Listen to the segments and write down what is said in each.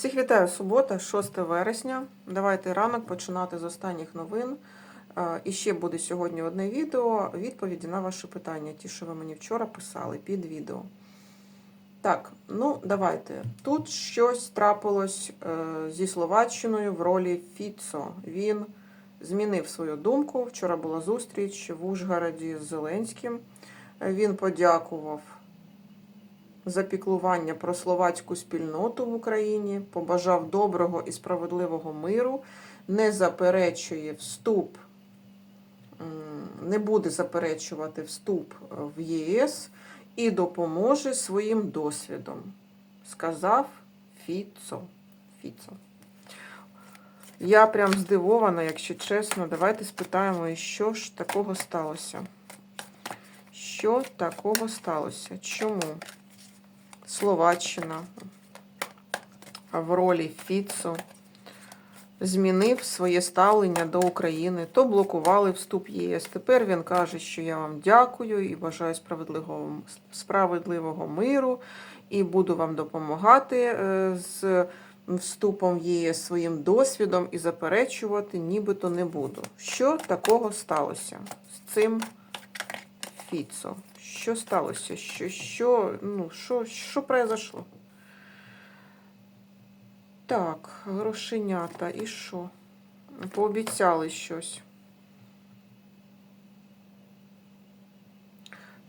Всіх вітаю, субота, 6 вересня. Давайте ранок починати з останніх новин. Е, І ще буде сьогодні одне відео, відповіді на ваші питання, ті, що ви мені вчора писали під відео. Так, ну давайте. Тут щось трапилось е, зі Словаччиною в ролі Фіцо. Він змінив свою думку. Вчора була зустріч в Ужгороді з Зеленським. Е, Він подякував за піклування про словацьку спільноту в Україні, побажав доброго і справедливого миру, не заперечує вступ, не буде заперечувати вступ в ЄС і допоможе своїм досвідом, сказав Фіцо. Фіцо. Я прям здивована, якщо чесно. Давайте спитаємо, що ж такого сталося. Що такого сталося? Чому? Словаччина в ролі Фіцо змінив своє ставлення до України, то блокували вступ ЄС. Тепер він каже, що я вам дякую і бажаю справедливого, справедливого миру, і буду вам допомагати е, з вступом в ЄС своїм досвідом і заперечувати нібито не буду. Що такого сталося з цим Фіцо? Що сталося? Що, що, ну, що, що произошло? Так, грошенята, і що? Пообіцяли щось.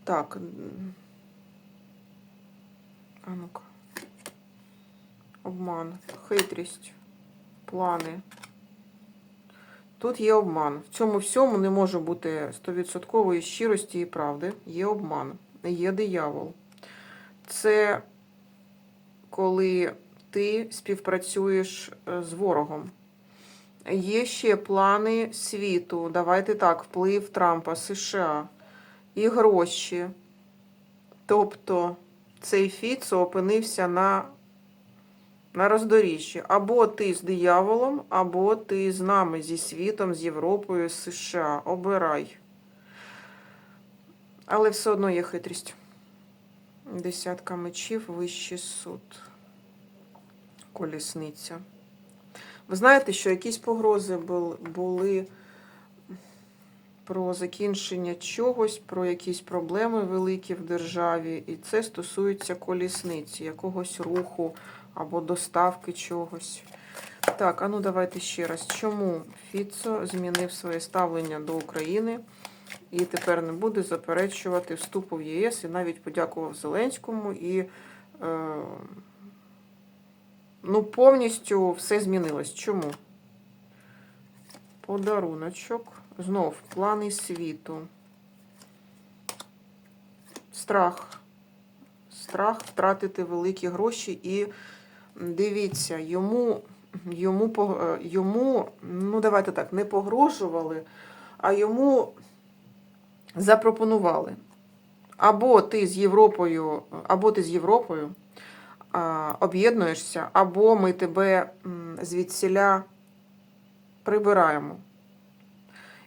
Так. А ну-ка. Обман, хитрість, плани. Тут є обман. В цьому всьому не може бути стовідсоткової щирості і правди. Є обман, є диявол. Це коли ти співпрацюєш е, з ворогом. Є ще плани світу. Давайте так, вплив Трампа, США і гроші. Тобто цей Фіцо опинився на на роздоріжжі. Або ти з дияволом, або ти з нами, зі світом, з Європою, з США. Обирай. Але все одно є хитрість. Десятка мечів, вищий суд. Колісниця. Ви знаєте, що якісь погрози були про закінчення чогось, про якісь проблеми великі в державі, і це стосується колісниці, якогось руху або доставки чогось. Так, а ну давайте ще раз. Чому Фіцо змінив своє ставлення до України і тепер не буде заперечувати вступу в ЄС і навіть подякував Зеленському і е, ну, повністю все змінилось. Чому? Подаруночок. Знов плани світу. Страх. Страх втратити великі гроші і дивіться, йому, йому, е, йому, ну давайте так, не погрожували, а йому запропонували. Або ти з Європою, або ти з Європою об'єднуєшся, або ми тебе звідсіля прибираємо.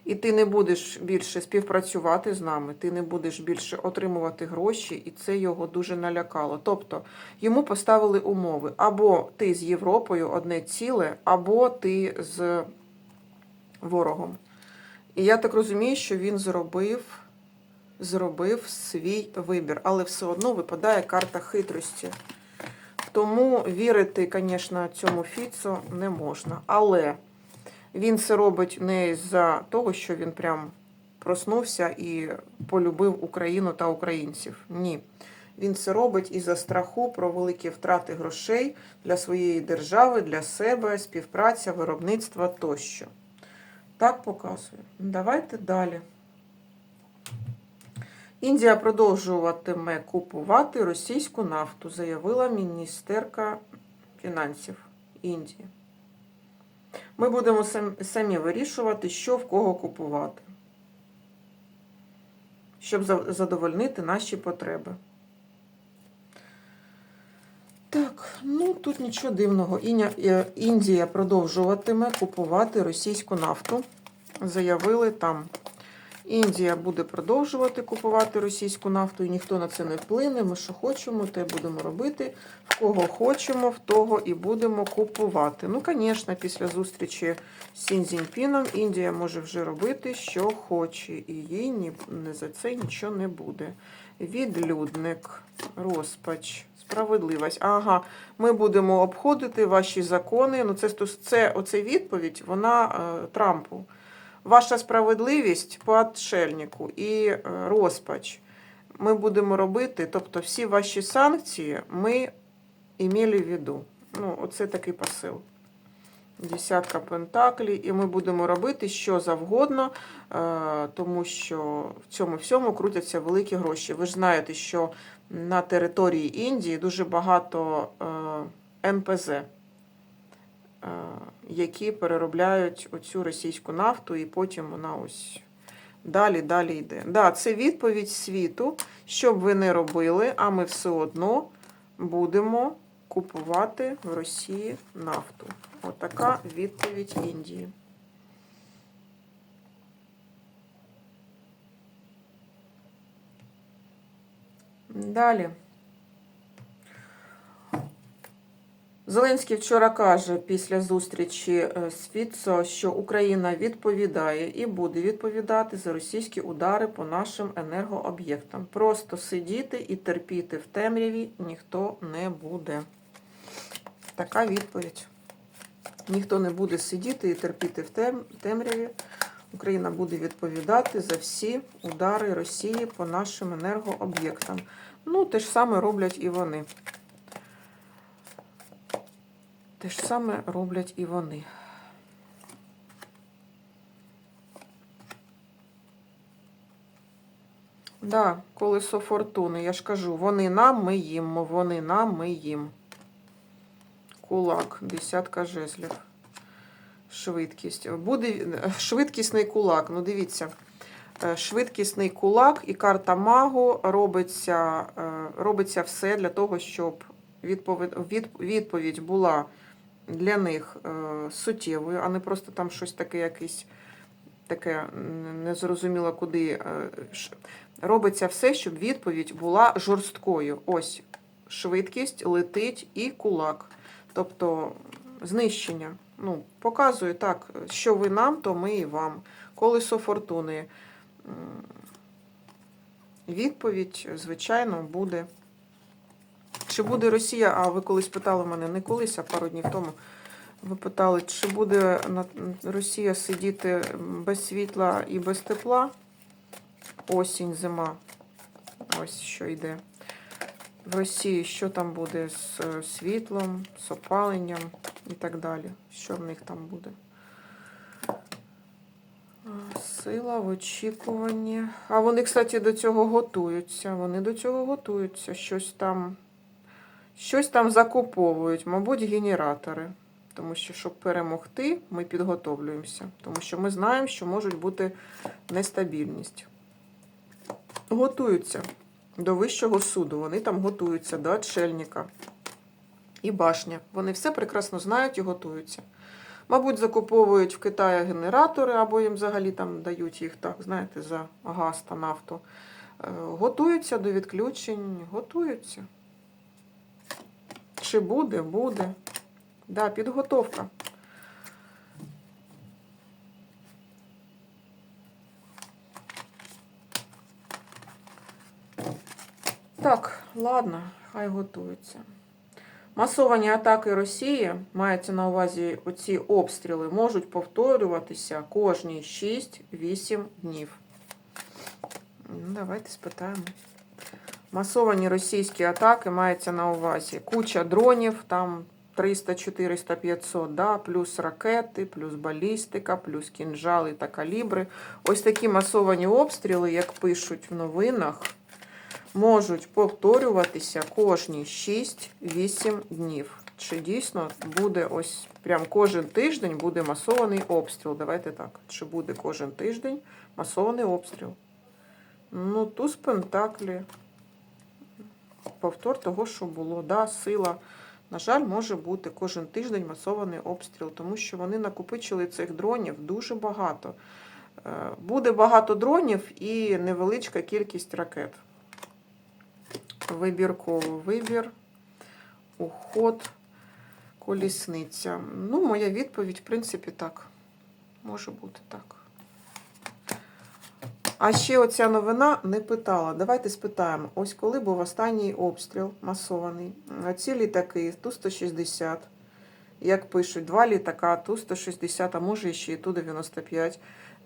І ти не будеш більше співпрацювати з нами, ти не будеш більше отримувати гроші, і це його дуже налякало. Тобто йому поставили умови: або ти з Європою одне ціле, або ти з ворогом. І я так розумію, що він зробив, зробив свій вибір, але все одно випадає карта хитрості. Тому вірити, звісно, цьому Фіцу не можна. Але він це робить не з-за того, що він прям проснувся і полюбив Україну та українців. Ні. Він це робить із-за страху про великі втрати грошей для своєї держави, для себе, співпраця, виробництва тощо. Так показує. Давайте далі. Індія продовжуватиме купувати російську нафту, заявила міністерка фінансів Індії. Ми будемо самі вирішувати, що в кого купувати, щоб задовольнити наші потреби. Так, ну тут нічого дивного. Е, Індія продовжуватиме купувати російську нафту. Заявили там Індія буде продовжувати купувати російську нафту, і ніхто на це не вплине. Ми що хочемо, те будемо робити. В кого хочемо, в того і будемо купувати. Ну, звісно, після зустрічі з Сін Цзіньпіном Індія може вже робити, що хоче, і їй ні, не за це нічого не буде. Відлюдник, розпач, справедливість. Ага, ми будемо обходити ваші закони. Ну, це, це оце відповідь, вона е, Трампу. Ваша справедливість по отшельнику і е, розпач ми будемо робити, тобто всі ваші санкції ми імели в виду. Ну, оце такий посил. Десятка пентаклей, і ми будемо робити що завгодно, е, тому що в цьому всьому крутяться великі гроші. Ви ж знаєте, що на території Індії дуже багато НПЗ, е, які переробляють оцю російську нафту, і потім вона ось далі, далі йде. Да, це відповідь світу, що б ви не робили, а ми все одно будемо купувати в Росії нафту. Отака відповідь Індії. Далі. Зеленський вчора каже після зустрічі е, з Фіцо, що Україна відповідає і буде відповідати за російські удари по нашим енергооб'єктам. Просто сидіти і терпіти в темряві ніхто не буде. Така відповідь. Ніхто не буде сидіти і терпіти в темряві. Україна буде відповідати за всі удари Росії по нашим енергооб'єктам. Ну, те ж саме роблять і вони. Те ж саме роблять і вони. Да, колесо фортуни. Я ж кажу, вони нам, ми їм, вони нам, ми їм. Кулак, десятка жезлів. Швидкість. Буде швидкісний кулак. Ну, дивіться. Е, Швидкісний кулак і карта магу робиться, е, робиться все для того, щоб відповідь, відповідь була для них е, суттєвою, а не просто там щось таке якесь таке незрозуміло куди. е, Робиться все, щоб відповідь була жорсткою. Ось швидкість, летить і кулак. Тобто знищення. Ну, показує так, що ви нам, то ми і вам. Колесо фортуни. Відповідь, звичайно, буде. Чи буде Росія? А ви колись питали мене, не колись, а пару днів тому. Ви питали, чи буде Росія сидіти без світла і без тепла? Осінь, зима. Ось що йде. В Росії що там буде з е, світлом, з опаленням і так далі. Що в них там буде? Сила в очікуванні. А вони, кстати, до цього готуються. Вони до цього готуються. Щось там, щось там закуповують, мабуть, генератори. Тому що, щоб перемогти, ми підготовлюємося. Тому що ми знаємо, що можуть бути нестабільність. Готуються до Вищого суду. Вони там готуються до отшельника і башня. Вони все прекрасно знають і готуються. Мабуть, закуповують в Китаї генератори, або їм взагалі там дають їх так, знаєте, за газ та нафту. Е, Готуються до відключень, готуються. Чи буде? Буде. Да, підготовка. Так, ладно, хай готуються. Масовані атаки Росії, мається на увазі оці обстріли, можуть повторюватися кожні 6-8 днів. Ну, давайте спитаємо. Масовані російські атаки мається на увазі. Куча дронів, там 300, 400, 500, да, плюс ракети, плюс балістика, плюс кінжали та калібри. Ось такі масовані обстріли, як пишуть в новинах, можуть повторюватися кожні 6-8 днів. Чи дійсно буде ось прям кожен тиждень буде масований обстріл? Давайте так. Чи буде кожен тиждень масований обстріл? Ну, туз Пентаклі. Повтор того, що було. Да, сила. На жаль, може бути кожен тиждень масований обстріл, тому що вони накопичили цих дронів дуже багато. Е, Буде багато дронів і невеличка кількість ракет. Вибірковий вибір, уход, колісниця. Ну, моя відповідь, в принципі, так. Може бути так. А ще оця новина не питала. Давайте спитаємо. Ось коли був останній обстріл масований. Ці літаки Ту-160, як пишуть, два літака, Ту-160, а може ще і Ту-95.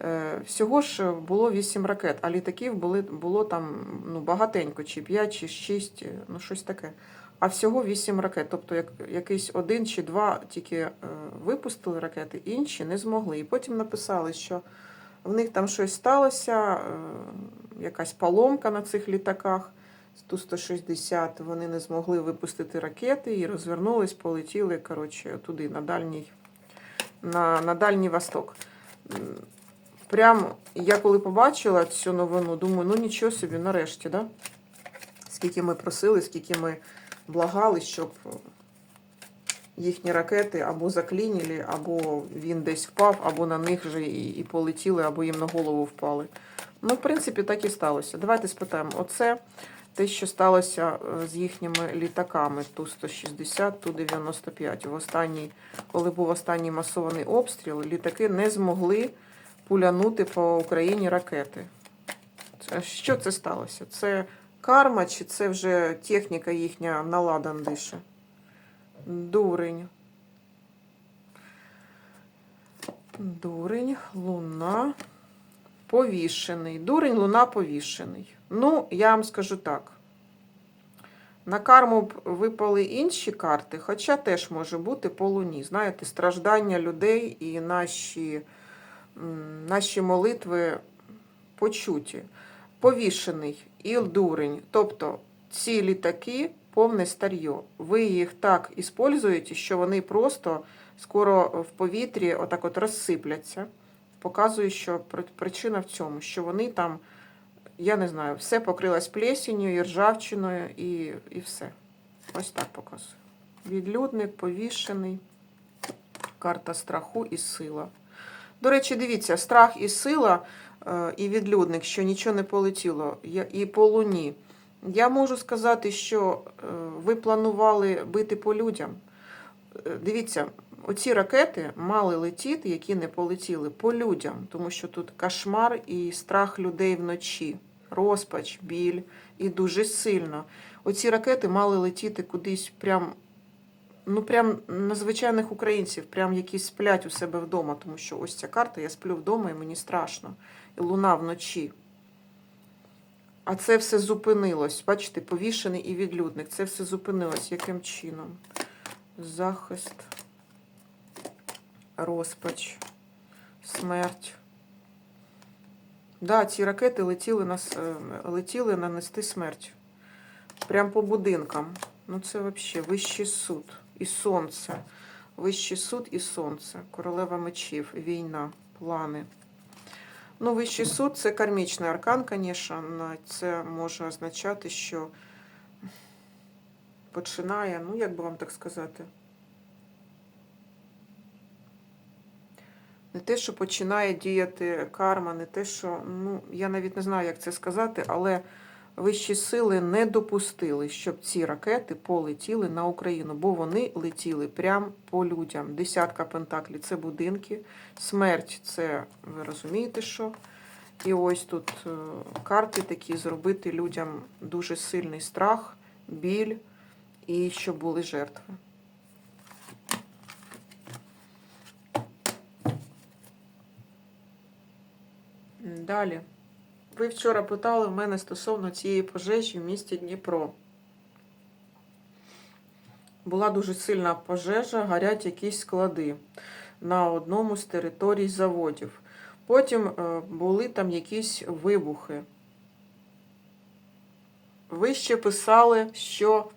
Е, Всього ж було 8 ракет, а літаків були, було там ну, багатенько, чи 5, чи 6, ну щось таке. А всього 8 ракет. Тобто як, якийсь один чи два тільки е, випустили ракети, інші не змогли. І потім написали, що в них там щось сталося, е, якась поломка на цих літаках. Ту-160 вони не змогли випустити ракети і розвернулись, полетіли коротше, туди, на дальній, на, на дальній восток. М, Прям я коли побачила цю новину, думаю, ну нічого собі, нарешті, да? скільки ми просили, скільки ми благали, щоб їхні ракети або заклініли, або він десь впав, або на них же і, і полетіли, або їм на голову впали. Ну, в принципі, так і сталося. Давайте спитаємо. Оце те, що сталося е, з їхніми літаками Ту-160, Ту-95. В останній, коли був останній масований обстріл, літаки не змогли пулянути по Україні ракети. Що це сталося? Це карма, чи це вже техніка їхня наладан дише? Дурень. Дурень, луна, повішений. Дурень, луна, повішений. Ну, я вам скажу так. На карму б випали інші карти, хоча теж може бути по луні. Знаєте, страждання людей і наші, наші молитви почуті. Повішений і дурень. Тобто ці літаки повне старьо. Ви їх так іспользуєте, що вони просто скоро в повітрі отак от розсипляться. Показує, що причина в цьому, що вони там, я не знаю, все покрилось плесінню, і ржавчиною і, і все. Ось так показує. Відлюдник, повішений, карта страху і сила. До речі, дивіться, страх і сила е, і відлюдник, що нічого не полетіло, і по луні. Я можу сказати, що е, ви планували бити по людям. Е, Дивіться, оці ракети мали летіти, які не полетіли, по людям, тому що тут кошмар і страх людей вночі, розпач, біль і дуже сильно. Оці ракети мали летіти кудись прям. Ну, прям на звичайних українців, прям які сплять у себе вдома, тому що ось ця карта, я сплю вдома і мені страшно. І луна вночі. А це все зупинилось. Бачите, повішений і відлюдник. Це все зупинилось. Яким чином? Захист, розпач, смерть. Да, ці ракети летіли, нас, е, летіли нанести смерть. Прям по будинкам. Ну це взагалі вищий суд і сонце. Вищий суд і сонце. Королева мечів, війна, плани. Ну, вищий суд це кармічний аркан, звісно. Це може означати, що починає, ну, як би вам так сказати. Не те, що починає діяти карма, не те, що, ну, я навіть не знаю, як це сказати, але вищі сили не допустили, щоб ці ракети полетіли на Україну, бо вони летіли прямо по людям. Десятка пентаклів це будинки, смерть це ви розумієте, що. І ось тут е, карти такі зробити людям дуже сильний страх, біль і щоб були жертви. Далі. Ви вчора питали в мене стосовно цієї пожежі в місті Дніпро. Була дуже сильна пожежа, горять якісь склади на одному з територій заводів. Потім е, були там якісь вибухи. Ви ще писали, що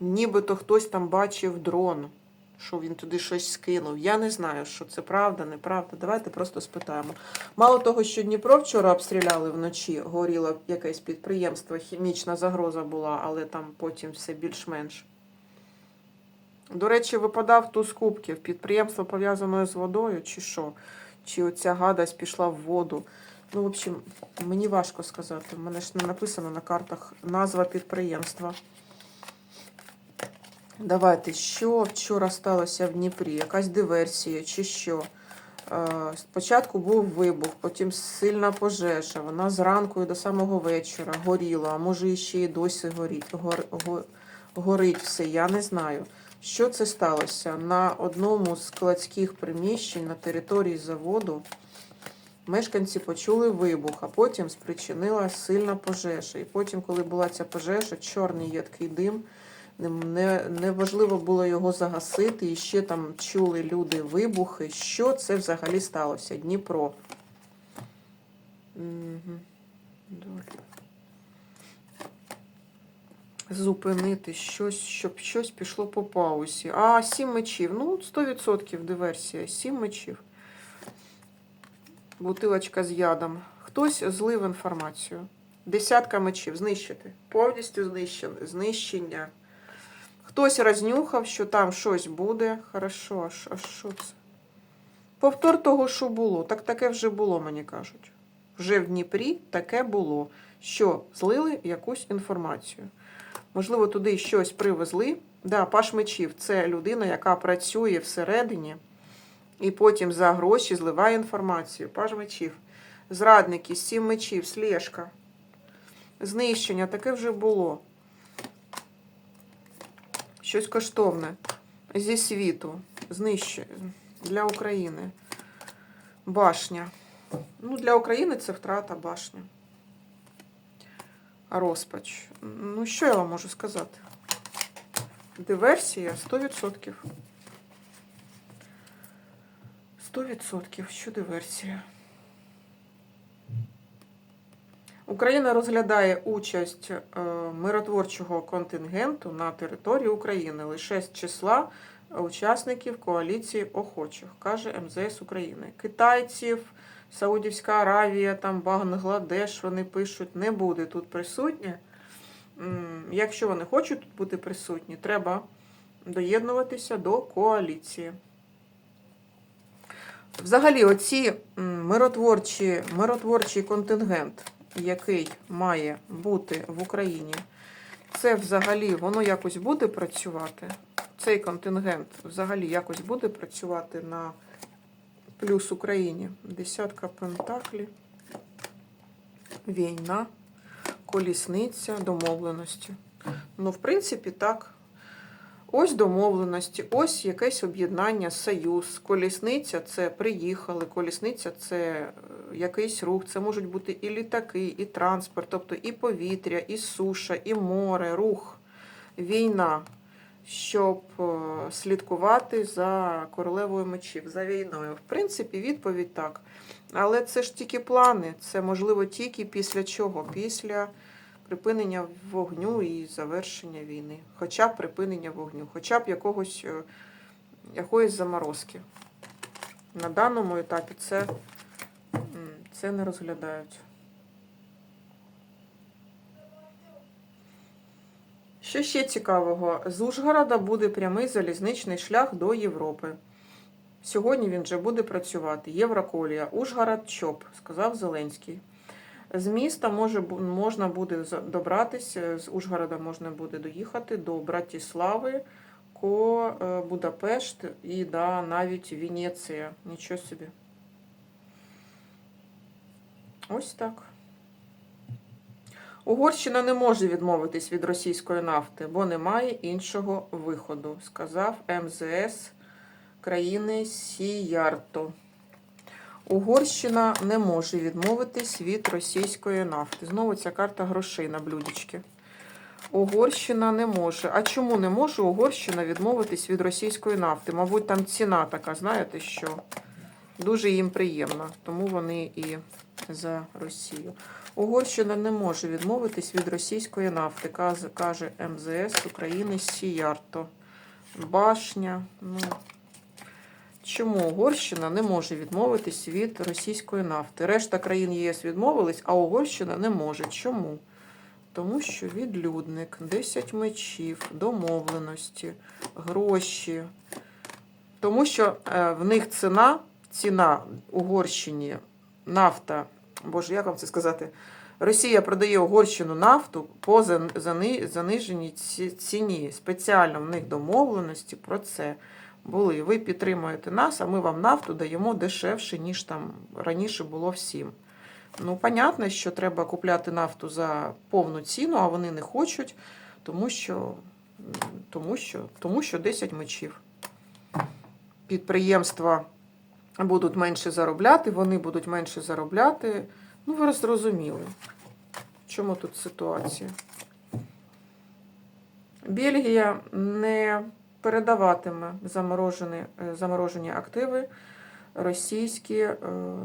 нібито хтось там бачив дрон, що він туди щось скинув. Я не знаю, що це правда, неправда. Давайте просто спитаємо. Мало того, що Дніпро вчора обстріляли вночі, горіло якесь підприємство, хімічна загроза була, але там потім все більш-менш. До речі, випадав туз кубків. Підприємство пов'язане з водою чи що? чи оця гадость пішла в воду. Ну, в общем, мені важко сказати. У мене ж не написано на картах назва підприємства. Давайте, що вчора сталося в Дніпрі? Якась диверсія чи що? Е, Спочатку був вибух, потім сильна пожежа. Вона зранку до самого вечора горіла, а може і ще й досі горить, гор, го- горить все. Я не знаю. Що це сталося? На одному з складських приміщень на території заводу мешканці почули вибух, а потім спричинила сильна пожежа. І потім, коли була ця пожежа, чорний ядкий дим. Не- Не, неважливо було його загасити, і ще там чули люди вибухи. Що це взагалі сталося? Дніпро. Зупинити щось, щоб щось пішло по паузі. А, сім мечів. Ну, 100% диверсія. Сім мечів. Бутилочка з ядом. Хтось злив інформацію. Десятка мечів. Знищити. Повністю знищення. Хтось рознюхав, що там щось буде. Хорошо, а що- це? Повтор того, що було. Так таке вже було, мені кажуть. Вже в Дніпрі таке було, що злили якусь інформацію. Можливо, туди щось привезли. Да, Паш мечів це людина, яка працює всередині і потім за гроші зливає інформацію. Паш мечів. Зрадники, сім мечів, слежка. Знищення, таке вже було. Щось коштовне зі світу. Знищення для України. Башня. Ну, для України це втрата башня. Розпач. Ну, що я вам можу сказати? Диверсія 100%. 100%. Що диверсія? Україна розглядає участь е, миротворчого контингенту на території України лише з числа учасників коаліції охочих, каже МЗС України. Китайців, Саудівська Аравія, там Бангладеш, вони пишуть, не буде тут присутні. Якщо вони хочуть тут бути присутні, треба доєднуватися до коаліції. Взагалі, оці миротворчі, миротворчий контингент, який має бути в Україні, це взагалі воно якось буде працювати. Цей контингент взагалі якось буде працювати на плюс Україні. Десятка пентаклів, війна, колісниця, домовленості. Ну, в принципі, так. Ось домовленості, ось якесь об'єднання, союз. Колісниця це приїхали, колісниця це е, якийсь рух. Це можуть бути і літаки, і транспорт, тобто і повітря, і суша, і море, рух, війна, щоб е, слідкувати за королевою мечів, за війною. В принципі, відповідь так. Але це ж тільки плани, це можливо тільки після чого? Після припинення вогню і завершення війни. Хоча б припинення вогню, хоча б якогось, е, якоїсь заморозки. На даному етапі це, це не розглядають. Що ще цікавого? З Ужгорода буде прямий залізничний шлях до Європи. Сьогодні він вже буде працювати. Євроколія. Ужгород ЧОП, сказав Зеленський. З міста може, можна буде добратися, з Ужгорода можна буде доїхати до Братіслави, Ко е, Будапешт і да, навіть Венеція. Нічого собі. Ось так. Угорщина не може відмовитись від російської нафти, бо немає іншого виходу, сказав МЗС країни Сіярто. Угорщина не може відмовитись від російської нафти. Знову ця карта грошей на блюдечки. Угорщина не може. А чому не може Угорщина відмовитись від російської нафти? Мабуть, там ціна така, знаєте що? Дуже їм приємна, тому вони і за Росію. Угорщина не може відмовитись від російської нафти, каже МЗС України Сіярто. Башня. Ну, Чому Угорщина не може відмовитись від російської нафти? Решта країн ЄС відмовились, а Угорщина не може. Чому? Тому що відлюдник, 10 мечів, домовленості, гроші. Тому що е, в них ціна ціна Угорщині нафта, боже, як вам це сказати? Росія продає Угорщину нафту по заниженій ціні. Спеціально в них домовленості про це були. Ви підтримуєте нас, а ми вам нафту даємо дешевше, ніж там раніше було всім. Ну, понятно, що треба купляти нафту за повну ціну, а вони не хочуть, тому що, тому що, тому що 10 мечів. Підприємства будуть менше заробляти, вони будуть менше заробляти. Ну, ви зрозуміли, в чому тут ситуація. Бельгія не передаватиме заморожені, е, заморожені активи російські е,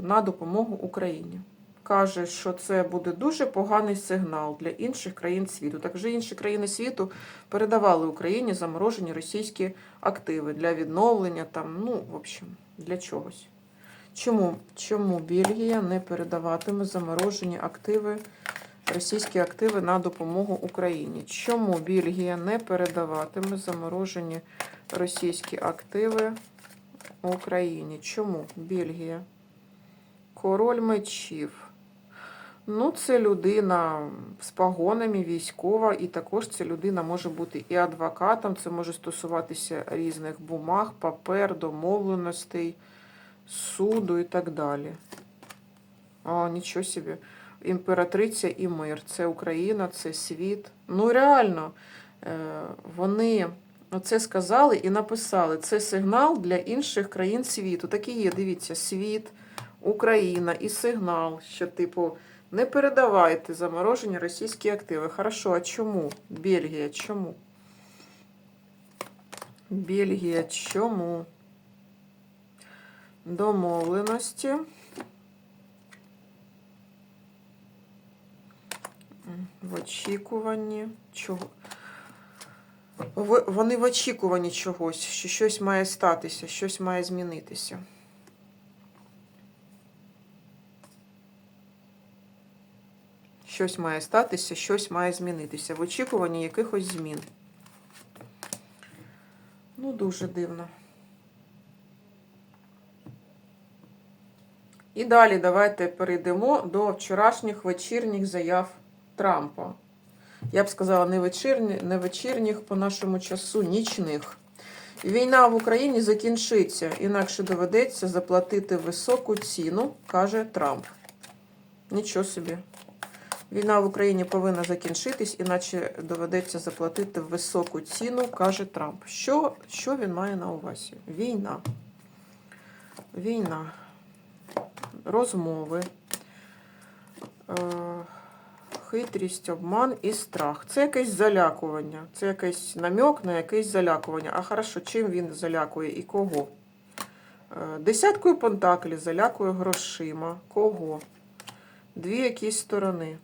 на допомогу Україні. Каже, що це буде дуже поганий сигнал для інших країн світу. Так вже інші країни світу передавали Україні заморожені російські активи для відновлення, там, ну, в общем, для чогось. Чому, чому Бельгія не передаватиме заморожені активи, російські активи на допомогу Україні? Чому Бельгія не передаватиме заморожені російські активи Україні? Чому Бельгія? Король мечів. Ну, це людина з погонами, військова, і також ця людина може бути і адвокатом, це може стосуватися різних бумаг, папер, домовленостей, суду і так далі. А, нічого собі. Імператриця і мир. Це Україна, це світ. Ну, реально, е, вони це сказали і написали. Це сигнал для інших країн світу. Так і є, дивіться, світ, Україна і сигнал, що, типу, не передавайте заморожені російські активи. Хорошо, а чому? Бельгія, чому? Бельгія, чому? Домовленості. В очікуванні чого? Вони в очікуванні чогось, що щось має статися, щось має змінитися. Щось має статися, щось має змінитися. В очікуванні якихось змін. Ну, дуже дивно. І далі давайте перейдемо до вчорашніх вечірніх заяв Трампа. Я б сказала, не, вечірні, не вечірніх по нашому часу, нічних. Війна в Україні закінчиться, інакше доведеться заплатити високу ціну, каже Трамп. Нічого собі. Війна в Україні повинна закінчитись, іначе доведеться заплатити високу ціну, каже Трамп. Що, що він має на увазі? Війна. Війна. Розмови. Е, хитрість, обман і страх. Це якесь залякування. Це якийсь намек на якесь залякування. А хорошо, чим він залякує і кого? Е, Десяткою пентаклів залякує грошима. Кого? Дві якісь сторони.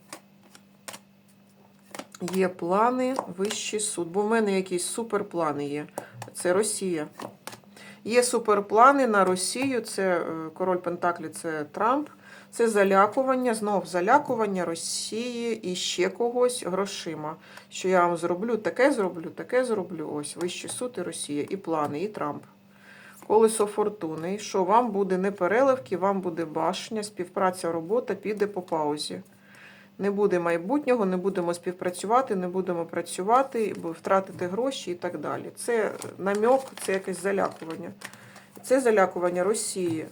Є плани, вищий суд. Бо в мене якісь суперплани є. Це Росія. Є суперплани на Росію. Це е, король Пентаклі, це Трамп. Це залякування, знов залякування Росії і ще когось грошима. Що я вам зроблю, таке зроблю, таке зроблю. Ось вищий суд і Росія, і плани, і Трамп. Колесо фортуни. Що вам буде не переливки, вам буде башня, співпраця, робота піде по паузі. Не буде майбутнього, не будемо співпрацювати, не будемо працювати, бо втратити гроші і так далі. Це намек, це якесь залякування. Це залякування Росії.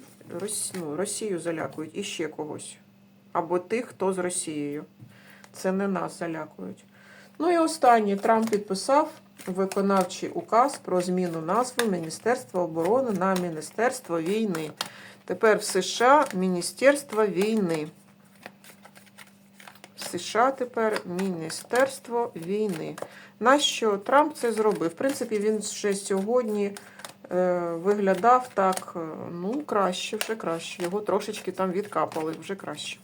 Ну, Росію залякують і ще когось. Або тих, хто з Росією. Це не нас залякують. Ну і останнє. Трамп підписав виконавчий указ про зміну назви Міністерства оборони на Міністерство війни. Тепер в США Міністерство війни. США тепер Міністерство війни. Нащо Трамп це зробив? В принципі, він вже сьогодні виглядав так, е, ну, краще, вже краще. Його трошечки там відкапали, вже краще.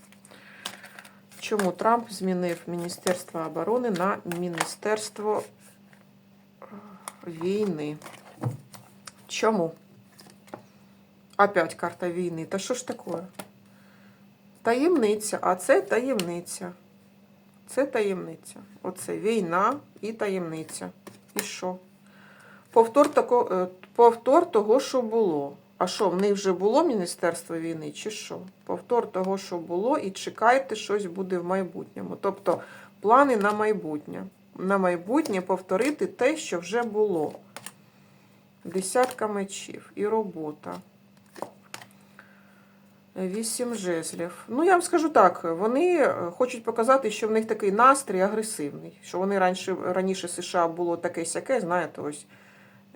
Чому Трамп змінив Міністерство оборони на Міністерство е, війни? Чому? Опять карта війни. Та що ж таке? Таємниця, а це таємниця. Це таємниця. Оце війна і таємниця. І що? Повтор, тако, е, повтор того, що було. А що, в них вже було Міністерство війни, чи що? Повтор того, що було, і чекайте, щось буде в майбутньому. Тобто плани на майбутнє. На майбутнє повторити те, що вже було. Десятка мечів і робота. Вісім жезлів. Ну, я вам скажу так, вони е, хочуть показати, що в них такий настрій агресивний. Що вони раніше, раніше США було таке сяке, знаєте, ось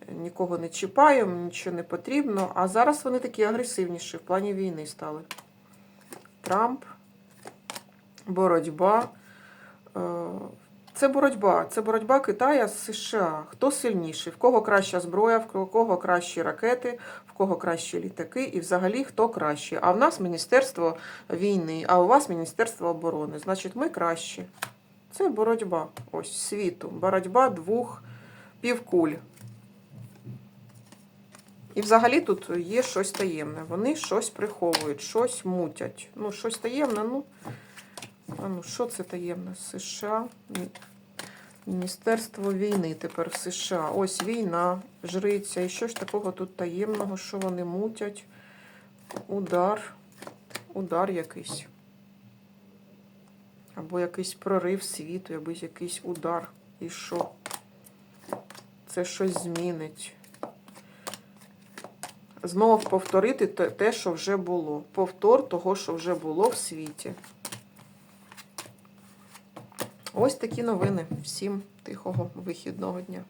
нікого не чіпаємо, нічого не потрібно. А зараз вони такі агресивніші в плані війни стали. Трамп, боротьба. Е, Це боротьба. Це боротьба Китая з США. Хто сильніший? В кого краща зброя, в кого кращі ракети, в кого кращі літаки, і взагалі хто краще. А в нас Міністерство війни, а у вас Міністерство оборони. Значить, ми кращі. Це боротьба ось світу. Боротьба двох півкуль. І взагалі тут є щось таємне. Вони щось приховують, щось мутять. Ну, щось таємне, ну. Ну, що це таємне? США. Міністерство війни тепер в США. Ось війна, жриця. І що ж такого тут таємного, що вони мутять? Удар. Удар якийсь. Або якийсь прорив світу, або якийсь удар. І що? Це щось змінить. Знову повторити те- що вже було. Повтор того, що вже було в світі. Ось такі новини. Всім тихого вихідного дня.